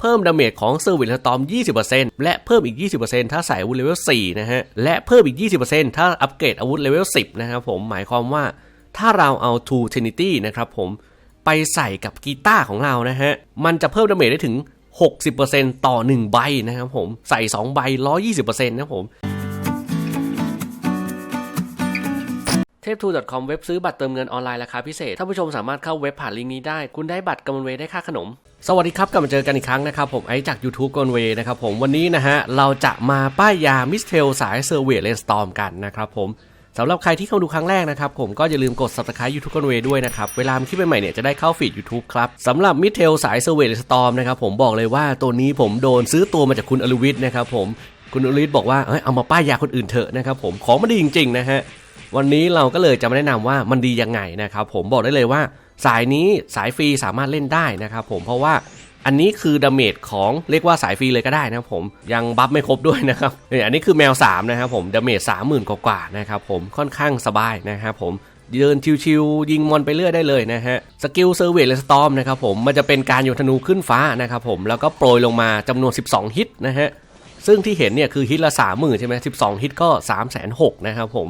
เพิ่มดาเมจของเซอร์วิสสตอม 20%และเพิ่มอีก 20%ถ้าใส่อาวุธเลเวล 4 นะฮะ และเพิ่มอีก 20%ถ้าอัปเกรดอาวุธเลเวล 10 นะครับผม หมายความว่าถ้าเราเอา Two Trinity นะครับผม ไปใส่กับกีตาร์ของเรานะฮะ มันจะเพิ่มดาเมจได้ถึง 60%ต่อ 1 ใบนะครับผม ใส่ 2 ใบ 120%นะครับผม เทพทู .com เว็บซื้อบัตรเติมเงินออนไลน์ราคาพิเศษท่านผู้ชมสามารถเข้าเว็บผ่านลิงก์นี้ได้ คุณได้บัตรกำมเวได้ค่าขนม สวัสดีครับกลับมาเจอกันอีกครั้งนะครับ ผมไอจาก YouTube กอนเวนะครับผมวันนี้นะฮะ เราจะมาป้ายยามิสเทลสายเซอร์เวเลนสตอมกันนะครับผมสำหรับใครที่เข้าดูครั้งแรกนะครับผมก็อย่าลืมกด subscribe YouTube กอนเวด้วยนะครับ เวลามีคลิปใหม่ๆเนี่ยจะได้เข้าฟีด YouTube ครับสำหรับมิสเทลสายเซอร์เวเลนสตอมนะครับผมบอกเลยว่าตัวนี้ผมโดนซื้อตัวมาจากคุณอลวิทนะครับผมคุณอลวิทบอกว่าเอ้ยเอามาป้ายยาคนอื่นเถอะนะครับผมของมันดีจริงๆนะฮะ วันนี้เราก็เลยจะมาแนะนำว่ามันดียังไงนะครับผมบอกได้เลยว่า สายนี้สายฟรีสามารถเล่นได้นะครับผมเพราะว่าอันนี้คือดาเมจของเรียกว่าสายฟรีเลยก็ได้นะครับผมยังบัฟไม่ครบด้วยนะครับเนี่ยอันนี้คือแมว 3 นะครับผมดาเมจสามหมื่นกว่าๆนะครับผมค่อนข้างสบายนะครับผมเดินชิวๆยิงมอนไปเรื่อยได้เลยนะฮะสกิลเซอร์เวทและสตอมนะครับผมมันจะเป็นการโยนธนูขึ้นฟ้านะครับผมแล้วก็โปรยลงมาจำนวน 12 ฮิตนะฮะซึ่งที่เห็นเนี่ยคือฮิตละ30,000ใช่ไหม12ฮิตก็3 6 0 0 0นะครับผม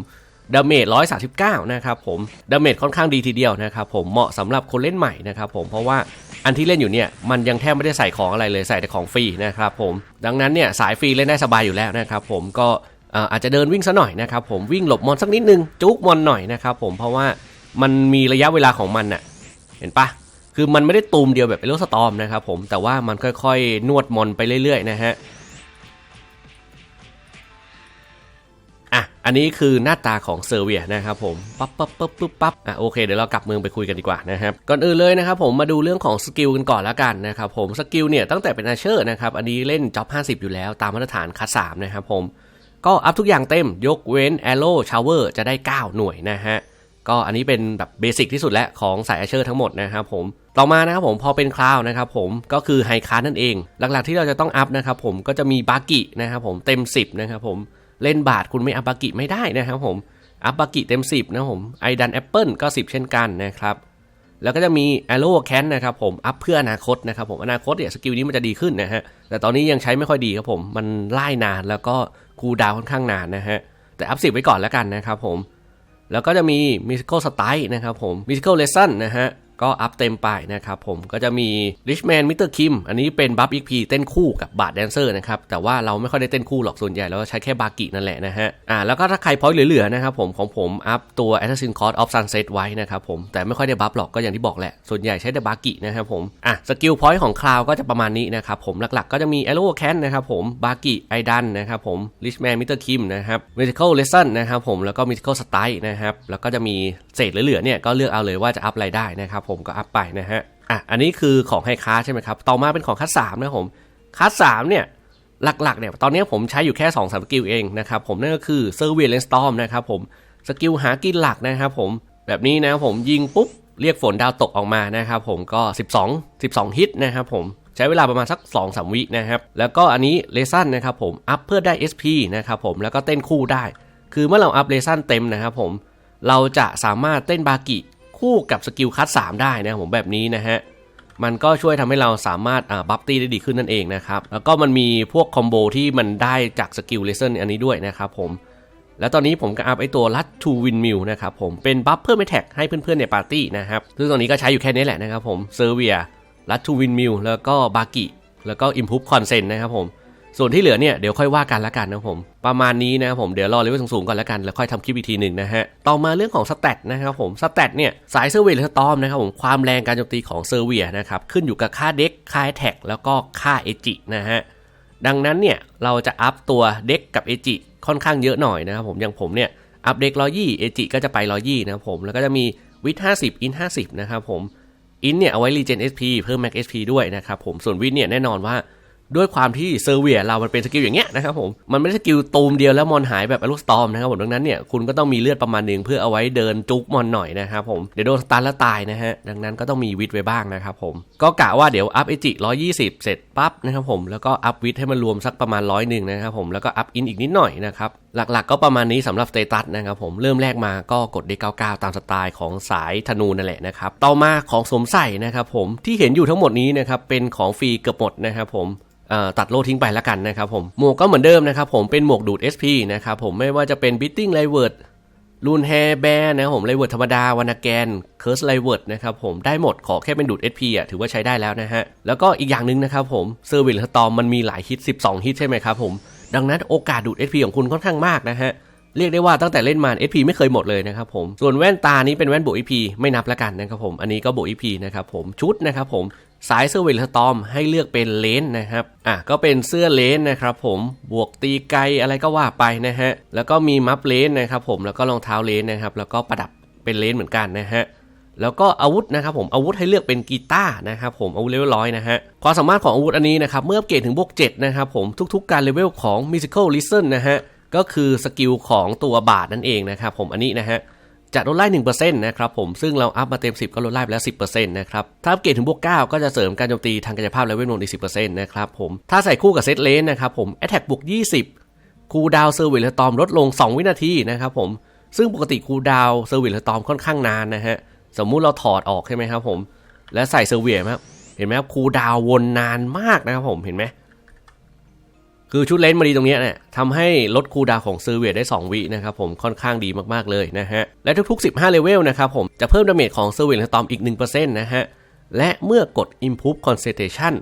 ดาเมจ139 นะครับผม ดาเมจค่อนข้างดีทีเดียวนะครับผม เหมาะสำหรับคนเล่นใหม่นะครับผม เพราะว่าอันที่เล่นอยู่เนี่ยมันยังแทบไม่ได้ใส่ของอะไรเลยใส่แต่ของฟรีนะครับผม ดังนั้นเนี่ยสายฟรีเล่นได้สบายอยู่แล้วนะครับผม ก็เอ่ออาจจะเดินวิ่งซะหน่อยนะครับผม วิ่งหลบมอนสักนิดนึง จุกมอนหน่อยนะครับผม เพราะว่ามันมีระยะเวลาของมันน่ะ เห็นปะคือมันไม่ได้ตูมเดียวแบบเอโลสตอมนะครับผม แต่ว่ามันค่อยๆ นวดมอนไปเรื่อยๆนะฮะ อันนี้คือหน้าตาของเซอร์เวียนะครับผมปั๊บปั๊บปั๊บปุ๊บปั๊บอะโอเคเดี๋ยวเรากลับเมืองไปคุยกันดีกว่านะครับก่อนอื่นเลยนะครับผมมาดูเรื่องของสกิลกันก่อนแล้วกันนะครับผมสกิลเนี่ยตั้งแต่เป็นอาเชอร์นะครับอันนี้เล่นจ็อบ50 อยู่แล้วตามมาตรฐานคัส3นะครับผมก็อัพทุกอย่างเต็มยกเว้น Arrow Shower จะได้ 9 หน่วยนะฮะก็อันนี้เป็นแบบเบสิกที่สุดแล้วของสายอาเชอร์ทั้งหมดนะครับผมต่อมานะครับผมพอเป็นคลาวนะครับผมก็คือไฮคาร์นั่นเอง หลักๆที่เราจะต้องอัพนะครับผมก็จะมีบากินะครับผมเต็ม 10นะครับผม เล่นบาทคุณไม่อัพบากิไม่ได้นะครับผมอัพบากิเต็ม 10 นะผมไอดันแอปเปิลก็ 10 เช่นกันนะครับ แล้วก็จะมี Arrow Can นะครับผม อัพเพื่ออนาคตนะครับผม อนาคตเนี่ยสกิลนี้มันจะดีขึ้นนะฮะ แต่ตอนนี้ยังใช้ไม่ค่อยดีครับผม มันไล่นานแล้วก็คูดาวค่อนข้างนานนะฮะ แต่อัพ10ไว้ก่อนแล้วกันนะครับผม แล้วก็จะมี Musical Style นะครับผม Musical Lesson นะฮะ ก็อัพเต็มไปนะครับผมก็จะมี Richman Mr. Kim อันนี้เป็นบัฟ XP เต้นคู่กับบา d แดนเซอร์นะครับแต่ว่าเราไม่ค่อยได้เต้นคู่หรอกส่วนใหญ่เราก็ใช้แค่บากินั่นแหละนะฮะอ่าแล้วก็ถ้าใครพอยเหลือๆนะครับผมของผมอัพตัว Assassin Cost of Sunset ไว้นะครับผมแต่ไม่ค่อยได้บัฟหรอกก็อย่างที่บอกแหละส่วนใหญ่ใช้แต่บากินะครับผมอะสกิลพอยต์ของคลาวก็จะประมาณนี้นะครับผมหลักๆ ก็จะมี Arrow Can นะครับผมบากิไอดันนะครับผม Richman Mr. Kim นะครับ Musical Lesson นะครับผมแล้วก็ Musical Style นะครับแล้วก็จะมีเศษเหลือๆเนี่ยก็เลือกเอาเลยว่าจะอัพอะไรได้นะครับผมก็อัพไปนะฮะอะอันนี้คือของไฮคาใช่ไหมครับ ต่อมาเป็นของคัสสามนะครับผมคัสสามเนี่ยหลักๆเนี่ยตอนนี้ผมใช้อยู่แค่2อสสกิลเองนะครับผมนั่นก็คือเซอร์วียเลนสตอมนะครับผมสกิลหากินหลักนะครับผมแบบนี้นะผมยิงปุ๊บ เรียกฝนดาวตกออกมานะครับผมก็ 12 12 ฮิตนะครับผมใช้เวลาประมาณสัก2 3วินะครับแล้วก็อันนี้เลซันนะครับผมอัพเพื่อได้ SP นะครับผมแล้วก็เต้นคู่ได้ คือเมื่อเราอัพเลซันเต็มนะครับผมเราจะสามารถเต้นบากิ คู่กับสกิลคัส3ได้นะผมแบบนี้นะฮะมันก็ช่วยทำให้เราสามารถบัฟตี้ได้ดีขึ้นนั่นเองนะครับ แล้วก็มันมีพวกคอมโบที่มันได้จากสกิลเลเซอร์อันนี้ด้วยนะครับผม แล้วตอนนี้ผมก็อัพไอตัวลัดทูวินมิลนะครับผม เป็นบัฟเพิ่มไอแท็กให้เพื่อนๆในปาร์ตี้นะครับ ซึ่งตอนนี้ก็ใช้อยู่แค่นี้แหละนะครับผมเซอร์เวียลัดทูวินมิลแล้วก็บากิ แล้วก็อิมพูฟคอนเซนนะครับผม ส่วนที่เหลือเนี่ยเดี๋ยวค่อยว่ากันละกันนะครับผม ประมาณนี้นะครับผมเดี๋ยวรอเลเวลสูงๆก่อนละกันแล้วค่อยทำคลิปอีกทีหนึ่งนะฮะ ต่อมาเรื่องของสเตตนะครับผมสเตตเนี่ยสายเซอร์เวียหรือสตอมนะครับผมความแรงการโจมตีของเซอร์เวียนะครับขึ้นอยู่กับค่าเด็กค่าแท็กแล้วก็ค่าเอจินะฮะดังนั้นเนี่ยเราจะอัพตัวเด็กกับเอจิค่อนข้างเยอะหน่อยนะครับผมอย่างผมเนี่ยอัพเด็กร้อยี่เอจิก็จะไปร้อยี่นะครับผมแล้วก็จะมีวิทห้าสิบอินห้าสิบนะครับผมอินเนี่ยเอาไว้รีเจนเอสพีเพิ่มแม็กเอสพีด้วยนะครับผมส่วนวิทเนี่ยแน่นอนว่า ด้วยความที่เซอร์เวียเรามันเป็นสกิลอย่างเงี้ยนะครับผม มันไม่ได้สกิลตูมเดียวแล้วมอนหายแบบอลูสตอมนะครับผมดังนั้นเนี่ยคุณก็ต้องมีเลือดประมาณหนึ่งเพื่อเอาไว้เดินจุกมอนหน่อยนะครับผม เดี๋ยวโดนสตันแล้วตายนะฮะ ดังนั้นก็ต้องมีวิทไว้บ้างนะครับผม ก็กะว่าเดี๋ยวอัพเอจิร้อยยี่สิบเสร็จปั๊บนะครับผม แล้วก็อัพวิทให้มันรวมสักประมาณร้อยหนึ่งนะครับผม แล้วก็อัพอินอีกนิดหน่อยนะครับหลักๆก็ประมาณนี้สำหรับสเตตัสนะครับผมเริ่มแรกมาก็กด D99 ตามสไตล์ของสายธนูนั่นแหละนะครับต่อมาของสวมใส่นะครับผมที่เห็นอยู่ทั้งหมดนี้นะครับเป็นของฟรีเกือบหมดนะครับผมตัดโลทิ้งไปแล้วกันนะครับผมหมวกก็เหมือนเดิมนะครับผมเป็นหมวกดูด SP นะครับผมไม่ว่าจะเป็น Beating l i v e r รูนแฮแบร์นะผมไลเวิร์ดธรรมดาวานาแกนเคิร์สไลเวิร์ดนะครับผมได้หมดขอแค่เป็นดูด SP อะถือว่าใช้ได้แล้วนะฮะแล้วก็อีกอย่างหนึ่งนะครับผมเซอร์วิสตอมมันมีหลายฮิต 12 ฮิตใช่ไหมครับผม ดังนั้นโอกาสดูด SP ของคุณค่อนข้างมากนะฮะเรียกได้ว่าตั้งแต่เล่นมา SP ไม่เคยหมดเลยนะครับผม ส่วนแว่นตานี้เป็นแว่นบวก EP ไม่นับละกันนะครับผม อันนี้ก็บวก EP นะครับผม ชุดนะครับผม สายเซอร์เวลสตอมให้เลือกเป็นเลนนะครับ อะก็เป็นเสื้อเลนนะครับผม บวกตีไกลอะไรก็ว่าไปนะฮะ แล้วก็มีมัฟเลนนะครับผม แล้วก็รองเท้าเลนนะครับ แล้วก็ประดับเป็นเลนเหมือนกันนะฮะ แล้วก็อาวุธนะครับผมอาวุธให้เลือกเป็นกีตาร์นะครับผมอาวุธเลเวลร้อยนะฮะความสามารถของอาวุธอันนี้นะครับเมื่ออัปเกรดถึงบวก7นะครับผมทุกๆการเลเวลของ Musical Listen นะฮะก็คือสกิลของตัวบาทนั่นเองนะครับผมอันนี้นะฮะจะลดไล่1%นะครับผมซึ่งเราอัพมาเต็ม 10 ก็ลดไล่ไปแล้ว10%นะครับถ้าอัปเกรดถึงบวก9ก็จะเสริมการโจมตีทางกายภาพและเวทมนต์อีก10%นะครับผมถ้าใส่คู่กับเซตเลนนะครับผม Attack บวก20คูดาวเซอร์วิสตอมลดลง 2 วินาทีนะครับผมซึ่งปกติคูดาวเซอร์วิสตอมค่อนข้างนานนะฮะ สมมุติเราถอดออกใช่ไหมครับผม และใส่เซอร์เวียครับเห็นไหมครับคูดาววนนานมากนะครับผมเห็นไหมคือชุดเลนส์มาดีตรงเนี้ยเนี่ยทำให้ลดคูดาวของเซอร์เวียได้ 2 วินะครับผมค่อนข้างดีมากๆเลยนะฮะ และทุกๆ 15 เลเวลนะครับผมจะเพิ่มดาเมจของเซอร์เวียสตอมอีก 1%นะฮะ และเมื่อกด Improve Concentration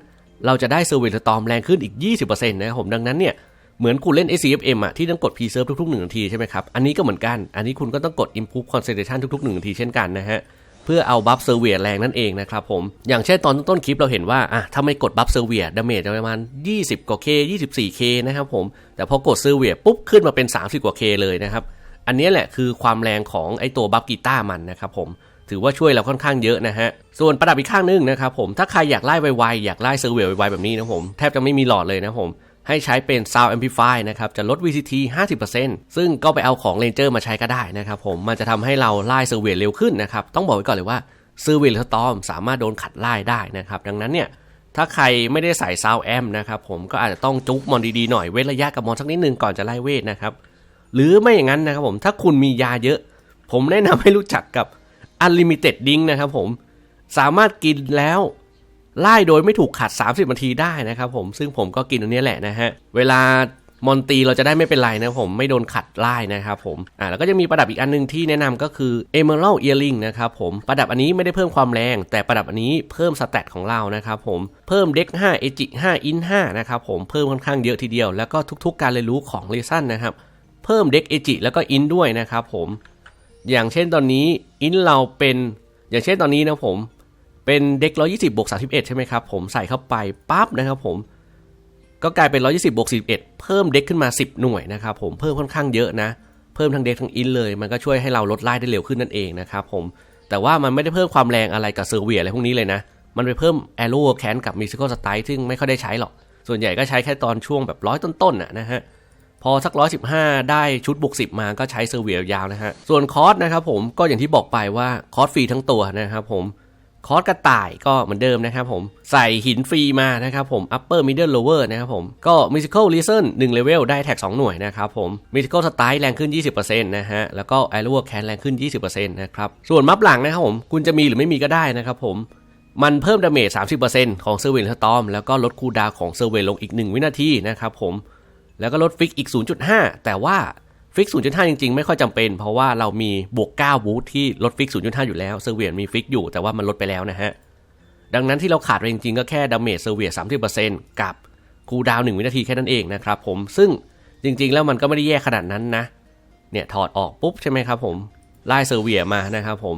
เราจะได้เซอร์เวียสตอมแรงขึ้นอีก 20%นะครับผมดังนั้นเนี่ยเหมือนคุณเล่น ACFM อะที่ต้องกด Preserve ทุกๆ 1 นาทีใช่ไหมครับ อันนี้ก็เหมือนกัน อันนี้คุณก็ต้องกด Improve Concentration ทุกๆ 1 นาทีเช่นกันนะฮะ เพื่อเอาบัฟเซอร์เวียแรงนั่นเองนะครับผม อย่างเช่นตอนต้นคลิปเราเห็นว่าอะถ้าไม่กดบัฟเซอร์เวียดาเมจจะประมาณ 20 กว่า K 24K นะครับผม แต่พอกดเซอร์เวียปุ๊บขึ้นมาเป็น 30 กว่า K เลยนะครับ อันนี้แหละคือความแรงของไอตัวบัฟกีตาร์มันนะครับผมถือว่าช่วยเราค่อนข้างเยอะนะฮะ ส่วนประดับอีกข้างนึงนะครับผม ถ้าใครอยากไล่ไวๆอยากไล่เซอร์เวียไวๆแบบนี้นะผม แทบจะไม่มีหลอดเลยนะผม ให้ใช้เป็น Sound Amplify นะครับจะลด VCT 50%ซึ่งก็ไปเอาของ Ranger มาใช้ก็ได้นะครับผมมันจะทำให้เราไล่เซอร์เวยเร็วขึ้นนะครับต้องบอกไว้ก่อนเลยว่าเซอร์เวียสตอมสามารถโดนขัดไล่ได้นะครับดังนั้นเนี่ยถ้าใครไม่ได้ใส่ Sound a m นะครับผมก็อาจจะต้องจุกมอนดีๆหน่อยเว้นระยะกับมอนสักนิดนึงก่อนจะไล่เวทนะครับหรือไม่อย่างนั้นนะครับผมถ้าคุณมียาเยอะ ผมแนะนำให้รู้จักกับ Unlimited Drink นะครับผมสามารถกินแล้ว ไล่โดยไม่ถูกขัด 30นาทีได้นะครับผมซึ่งผมก็กินอันนี้แหละนะฮะเวลามอนตีเราจะได้ไม่เป็นไรนะผมไม่โดนขัดไล่นะครับผมอ่าแล้วก็จะมีประดับอีกอันหนึงที่แนะนำก็คือ Emerald Earring นะครับผมประดับอันนี้ไม่ได้เพิ่มความแรง แต่ประดับอันนี้เพิ่มสเตตของเรานะครับผมเพิ่มเด็ก5 e จิ5อิน5นะครับผมเพิ่มค่อนข้างเยอะทีเดียว แล้วก็ทุกๆ การเรียนรู้ของเลซันนะครับเพิ่มเด็กเอจิแล้วก็อินด้วยนะครับผมอย่างเช่นตอนนี้อินเราเป็น อย่างเช่นตอนนี้นะผม เป็นเด็ก 120บวก31 ใช่ไหมครับผมใส่เข้าไปปั๊บนะครับผมก็กลายเป็น 120บวก41 เพิ่มเด็กขึ้นมา 10 หน่วยนะครับผมเพิ่มค่อนข้างเยอะนะ เพิ่มทั้งเด็กทั้งอินเลย มันก็ช่วยให้เราลดไล่ได้เร็วขึ้นนั่นเองนะครับผมแต่ว่ามันไม่ได้เพิ่มความแรงอะไรกับเซอร์เวียอะไรพวกนี้เลยนะ มันไปเพิ่มแอโร่แคนกับมิซิคอลสไตล์ซึ่งไม่ค่อยได้ใช้หรอก ส่วนใหญ่ก็ใช้แค่ตอนช่วงแบบร้อยต้นๆน่ะนะฮะพอสักร้อยสิบห้าได้ชุดบวกสิบมาก็ใช้เซอร์เวียยาวนะฮะส่วนคอร์สนะครับผมก็อย่างที่บอกไปว่าคอร์สฟรีทั้งตัวนะครับผม คอร์สกระต่ายก็เหมือนเดิมนะครับผมใส่หินฟรีมานะครับผม upper middle lower นะครับผมก็ musical listen 1 level ได้แท็ก 2 หน่วยนะครับผม musical style แรงขึ้น 20%นะฮะแล้วก็ arrow can แรงขึ้น 20%นะครับส่วนมัฟหลังนะครับผมคุณจะมีหรือไม่มีก็ได้นะครับผมมันเพิ่มดาเมจ 30%ของเซอร์เวนสตอมแล้วก็ลดคูดาวของเซอร์เวนลงอีก 1 วินาทีนะครับผมแล้วก็ลดฟิกอีก 0.5 แต่ว่า ฟิก 0.5 จริง ๆ ไม่ค่อยจำเป็น เพราะว่าเรามีบวก9บูทที่ลดฟิก 0.5 อยู่แล้วเซอร์เวียมีฟิกอยู่แต่ว่ามันลดไปแล้วนะฮะ ดังนั้นที่เราขาดจริงๆ ก็แค่ดาเมจเซอร์เวีย30%กับคูลดาวน์1วินาทีแค่นั้นเองนะครับผมซึ่งจริง ๆ แล้วมันก็ไม่ได้แย่ขนาดนั้นนะเนี่ยถอดออกปุ๊บใช่ไหมครับผมไล่เซอร์เวียมานะครับผม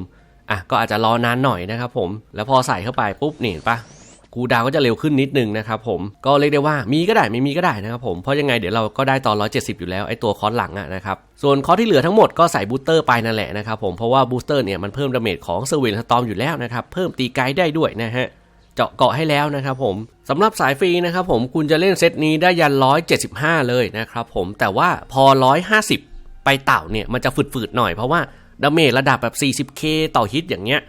อะก็อาจจะรอนานหน่อยนะครับผมแล้วพอใส่เข้าไปปุ๊บนี่ปะ คูดาวก็จะเร็วขึ้นนิดนึงนะครับผมก็เรียกได้ว่ามีก็ได้ไม่มีก็ได้นะครับผมเพราะยังไงเดี๋ยวเราก็ได้ตอน 170 อยู่แล้วไอตัวคอร์สหลังอะนะครับส่วนคอร์สที่เหลือทั้งหมดก็ใส่บูสเตอร์ไปนั่นแหละนะครับผมเพราะว่าบูสเตอร์เนี่ยมันเพิ่มดาเมจของเซเวนสตอมอยู่แล้วนะครับเพิ่มตีไกด์ได้ด้วยนะฮะเจาะเกาะให้แล้วนะครับผมสำหรับสายฟรีนะครับผมคุณจะเล่นเซตนี้ได้ยัน 175 เลยนะครับผมแต่ว่าพอ 150 ไปเต่าเนี่ยมันจะฝืดๆหน่อยเพราะว่าดาเมจระดับแบบ 40k ต่อฮิตอย่างเงี้ย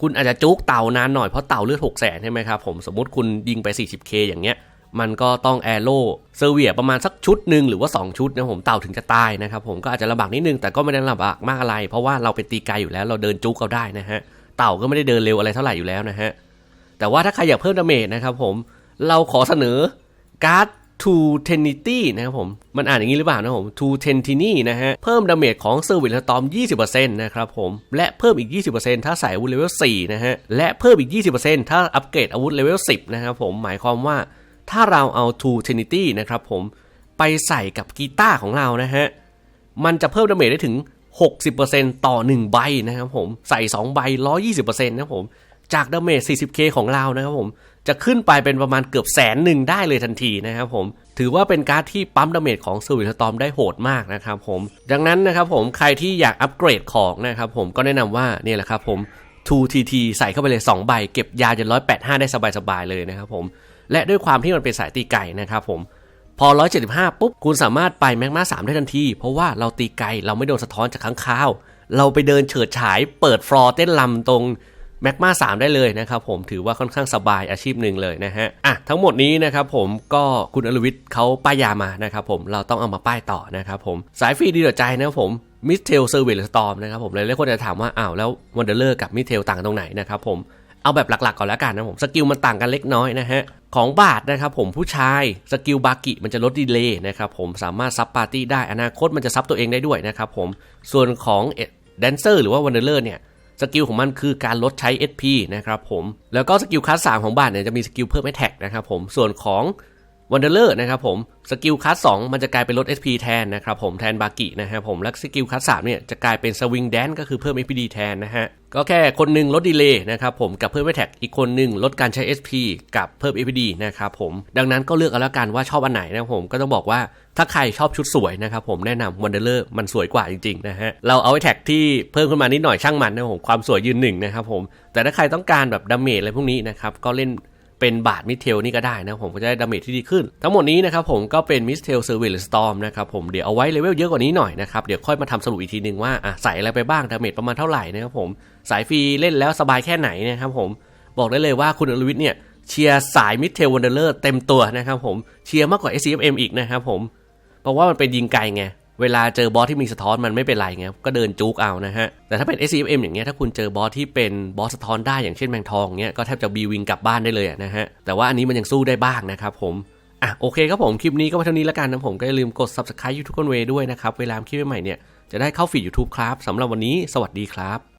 คุณอาจจะจุกเต่านานหน่อยเพราะเต่าเลือด6แสนใช่ไหมครับผมสมมติคุณยิงไป 40k อย่างเงี้ยมันก็ต้องแอโร่เซอร์เวียประมาณสักชุดหนึ่งหรือว่า 2 ชุดนะผมเต่าถึงจะตายนะครับผมก็อาจจะลำบากนิดนึงแต่ก็ไม่ได้ลำบากมากอะไร เพราะว่าเราเป็นตีไกลอยู่แล้วเราเดินจุกเอาได้นะฮะเต่าก็ไม่ได้เดินเร็วอะไรเท่าไหร่อยู่แล้วนะฮะแต่ว่าถ้าใครอยากเพิ่มดาเมจนะครับผมเราขอเสนอการ์ด to tenity นะครับผม มันอ่านอย่างนี้หรือเปล่านะผม to tenity นะฮะ เพิ่มดาเมจของเซอร์วิสตอม 20%นะครับผม และเพิ่มอีก 20%ถ้าใส่อาวุธเลเวล 4 นะฮะ และเพิ่มอีก 20%ถ้าอัปเกรดอาวุธเลเวล 10 นะครับผม หมายความว่าถ้าเราเอา to tenity นะครับผม ไปใส่กับกีตาร์ของเรานะฮะ มันจะเพิ่มดาเมจได้ถึง 60%ต่อ 1 ใบนะครับผม ใส่ 2 ใบ 120%นะครับผม จากดาเมจ 40k ของเรานะครับผม จะขึ้นไปเป็นประมาณเกือบแสนหนึ่งได้เลยทันทีนะครับผมถือว่าเป็นการ์ดที่ปั๊มดาเมจของสวิตตอมได้โหดมากนะครับผมดังนั้นนะครับผมใครที่อยากอัปเกรดของนะครับผมก็แนะนำว่าเนี่ยแหละครับผม 2TT ใส่เข้าไปเลย 2 ใบ เก็บยาจน185 ได้สบายๆเลยนะครับผมและด้วยความที่มันเป็นสายตีไก่นะครับผมพอ 175 ปุ๊บ คุณสามารถไปแมกมา3ได้ทันที เพราะว่าเราตีไกล เราไม่โดนสะท้อนจากข้างคาว เราไปเดินเฉิดฉาย เปิดฟลอร์เต้นลำตรง แมกมา3ได้เลยนะครับผมถือว่าค่อนข้างสบายอาชีพหนึ่งเลยนะฮะอะทั้งหมดนี้นะครับผมก็คุณอรวิทย์เขาป้ายยามานะครับผมเราต้องเอามาป้ายต่อนะครับผมสายฟรีดีต่อใจนะครับผมมิสเทลเซอร์เวลสตอมนะครับผมหลายๆคนจะถามว่าอ้าวแล้ววันเดอร์เลอร์กับมิสเทลต่างตรงไหนนะครับผมเอาแบบหลักๆก่อนแล้วกันนะผมสกิลมันต่างกันเล็กน้อยนะฮะของบาทนะครับผมผู้ชายสกิลบากิมันจะลดดีเลย์นะครับผมสามารถซับปาร์ตี้ได้อนาคตมันจะซับตัวเองได้ด้วยนะครับผมส่วนของแดนเซอร์หรือว่าวันเดอร์เลอร์เนี่ย สกิลของมันคือการลดใช้ SP นะครับผม แล้วก็สกิลคัส3ของบาทเนี่ยจะมีสกิลเพิ่มแอแทกนะครับผม ส่วนของวันเดอร์เลอร์นะครับผม สกิลคัส2มันจะกลายเป็นลด SP แทนนะครับผม แทนบากินะครับผม และสกิลคัส3เนี่ยจะกลายเป็นสวิงแดนก็คือเพิ่ม SPD แทนนะฮะ ก็แค่คนหนึ่งลดดีเลย์นะครับผมกับเพิ่มแอแท็กอีกคนหนึ่งลดการใช้ SP กับเพิ่ม SPD นะครับผมดังนั้นก็เลือกเอาแล้วกันว่าชอบอันไหนนะผมก็ต้องบอกว่าถ้าใครชอบชุดสวยนะครับผมแนะนำวันเดอร์เลอร์มันสวยกว่าจริงๆนะฮะเราเอาไอแท็กที่เพิ่มขึ้นมานิดหน่อยช่างมันนะผมความสวยยืนหนึ่งนะครับผมแต่ถ้าใครต้องการแบบดาเมจอะไรพวกนี้นะครับก็เล่นเป็นบาทมิเทลนี่ก็ได้นะผมก็จะได้ดาเมจที่ดีขึ้น ทั้งหมดนี้นะครับผมก็เป็นมิสเทลเซอร์เวลสตอมนะครับผมเดี๋ยวเอาไว้เลเวลเยอะกว่านี้หน่อยนะครับเดี๋ยวค่อยมาทำสรุปอีกทีนึงว่าอะใส่อะไรไปบ้างดาเมจประมาณเท่าไหร่นะครับผม สายฟรีเล่นแล้วสบายแค่ไหนนะครับผมบอกได้เลยว่าคุณอรวิทย์เนี่ยเชียร์สายมิดเทลวันเดอร์เลอร์เต็มตัวนะครับผมเชียร์มากกว่า SCFM อีกนะครับผมเพราะว่ามันเป็นยิงไกลไงเวลาเจอบอสที่มีสะท้อนมันไม่เป็นไรไงก็เดินจุกเอานะฮะ แต่ถ้าเป็น SCFM อย่างเงี้ยถ้าคุณเจอบอสที่เป็นบอสสะท้อนได้อย่างเช่นแมงทองเงี้ยก็แทบจะบีวิงกลับบ้านได้เลยนะฮะ แต่ว่าอันนี้มันยังสู้ได้บ้างนะครับผมอะโอเคครับผมคลิปนี้ก็มาเท่านี้แล้วกันนะผมก็อย่าลืมกด subscribe YouTube คนเวด้วยนะครับเวลาคลิปใหม่เนี่ยจะได้เข้าฟีด YouTube ครับสำหรับวันนี้สวัสดีครับ